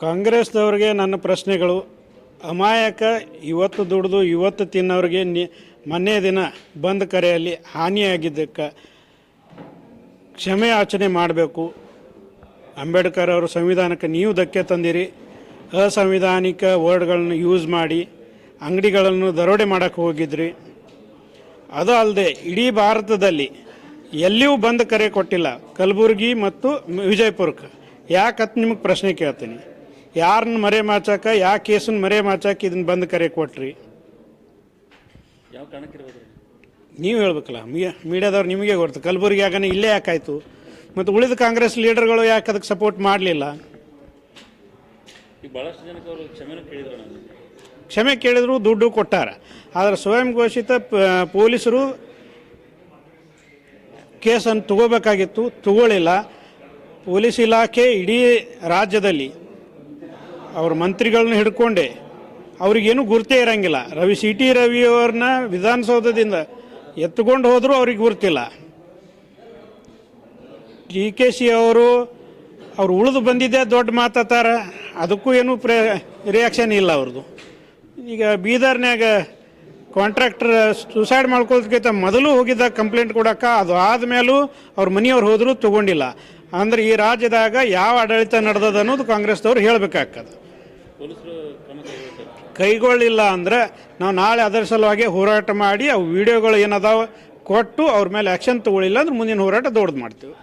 ಕಾಂಗ್ರೆಸ್ದವ್ರಿಗೆ ನನ್ನ ಪ್ರಶ್ನೆಗಳು. ಅಮಾಯಕ ಇವತ್ತು ದುಡಿದು ಇವತ್ತು ತಿನ್ನೋರಿಗೆ ನಿ, ಮೊನ್ನೆ ದಿನ ಬಂದ್ ಕರೆಯಲ್ಲಿ ಹಾನಿಯಾಗಿದ್ದಕ್ಕೆ ಕ್ಷಮೆ ಆಚರಣೆ ಮಾಡಬೇಕು. ಅಂಬೇಡ್ಕರ್ ಅವರು ಸಂವಿಧಾನಕ್ಕೆ ನೀವು ಧಕ್ಕೆ ತಂದಿರಿ. ಅಸಂವಿಧಾನಿಕ ವರ್ಡ್ಗಳನ್ನು ಯೂಸ್ ಮಾಡಿ ಅಂಗಡಿಗಳನ್ನು ದರೋಡೆ ಮಾಡೋಕ್ಕೆ ಹೋಗಿದ್ರಿ. ಅದು ಅಲ್ಲದೆ ಇಡೀ ಭಾರತದಲ್ಲಿ ಎಲ್ಲಿಯೂ ಬಂದ್ ಕರೆ ಕೊಟ್ಟಿಲ್ಲ. ಕಲಬುರಗಿ ಮತ್ತು ವಿಜಯಪುರಕ್ಕೆ. ಯಾಕತ್ ನಿಮಗೆ ಪ್ರಶ್ನೆ ಕೇಳ್ತೀನಿ. ಯಾರನ್ನ ಮರೆ ಮಾಚಾಕ ಯಾ ಕೇಸನ್ನ ಮರೆ ಮಾಚಾಕ ಇದನ್ನ ಬಂದ್ ಕರೆ ಕೊಟ್ರಿ. ಯಾವ ಕಾರಣಕ್ಕಿರ್ಬೋದು ನೀವು ಹೇಳ್ಬೇಕಲ್ಲ ಮೀಡಿಯಾದವ್ರು ನಿಮಗೆ ಗೊತ್ತು. ಕಲಬುರಗಿ ಆಗ ಇಲ್ಲೇ ಯಾಕಾಯ್ತು ಮತ್ತು ಉಳಿದ ಕಾಂಗ್ರೆಸ್ ಲೀಡರ್ಗಳು ಯಾಕೆ ಅದಕ್ಕೆ ಸಪೋರ್ಟ್ ಮಾಡಲಿಲ್ಲ? ಈಗ ಭಾಳಷ್ಟು ಜನಕ್ಕೆ ಅವರು ಕ್ಷಮೆನೂ ಕೇಳಿದ್ರು ನಾನು ಕ್ಷಮೆ ಕೇಳಿದ್ರು ದುಡ್ಡು ಕೊಟ್ಟಾರ. ಆದರೆ ಸ್ವಯಂ ಘೋಷಿತ ಪೊಲೀಸರು ಕೇಸನ್ನು ತಗೋಬೇಕಾಗಿತ್ತು ತಗೊಳ್ಳಿಲ್ಲ ಪೊಲೀಸ್ ಇಲಾಖೆ ಇಡೀ ರಾಜ್ಯದಲ್ಲಿ ಅವ್ರ ಮಂತ್ರಿಗಳನ್ನ ಹಿಡ್ಕೊಂಡೆ. ಅವ್ರಿಗೇನು ಗುರ್ತೇ ಇರಂಗಿಲ್ಲ. ರವಿ ಸಿ ಟಿ ರವಿಯವ್ರನ್ನ ವಿಧಾನಸೌಧದಿಂದ ಎತ್ಕೊಂಡು ಹೋದರೂ ಅವ್ರಿಗೆ ಗುರ್ತಿಲ್ಲ. ಡಿ ಕೆ ಸಿ ಅವರು, ಅವ್ರು ಉಳಿದು ಬಂದಿದ್ದೆ ದೊಡ್ಡ ಮಾತಾಡ್ತಾರೆ ಅದಕ್ಕೂ ಏನು ಪ್ರೇ ರಿಯಾಕ್ಷನ್ ಇಲ್ಲ ಅವ್ರದ್ದು. ಈಗ ಬೀದರ್ನ್ಯಾಗ ಕಾಂಟ್ರಾಕ್ಟರ್ ಸುಸೈಡ್ ಮಾಡ್ಕೊಳ್ಳೋದಕ್ಕಿಂತ ಮೊದಲು ಹೋಗಿದ್ದ ಕಂಪ್ಲೇಂಟ್ ಕೊಡಕ್ಕೆ ಅದು ಆದಮೇಲೂ ಅವ್ರ ಮನೆಯವ್ರು ಹೋದರೂ ತಗೊಂಡಿಲ್ಲ. ಅಂದ್ರೆ ಈ ರಾಜ್ಯದಾಗ ಯಾವ ಆಡಳಿತ ನಡೆದದ ಅನ್ನೋದು ಕಾಂಗ್ರೆಸ್ದವ್ರು ಹೇಳಬೇಕಾಗ್ತದೆ. ಕೈಗೊಳ್ಳಿಲ್ಲ ಅಂದ್ರೆ ನಾವು ನಾಳೆ ಅದರ ಸಲುವಾಗಿ ಹೋರಾಟ ಮಾಡಿ, ಅವು ವಿಡಿಯೋಗಳು ಏನದಾವ ಕೊಟ್ಟು ಅವ್ರ ಮೇಲೆ ಆ್ಯಕ್ಷನ್ ತಗೊಳ್ಳಿಲ್ಲ ಅಂದ್ರೆ ಮುಂದಿನ ಹೋರಾಟ ದೊಡ್ಡದು ಮಾಡ್ತೀವಿ.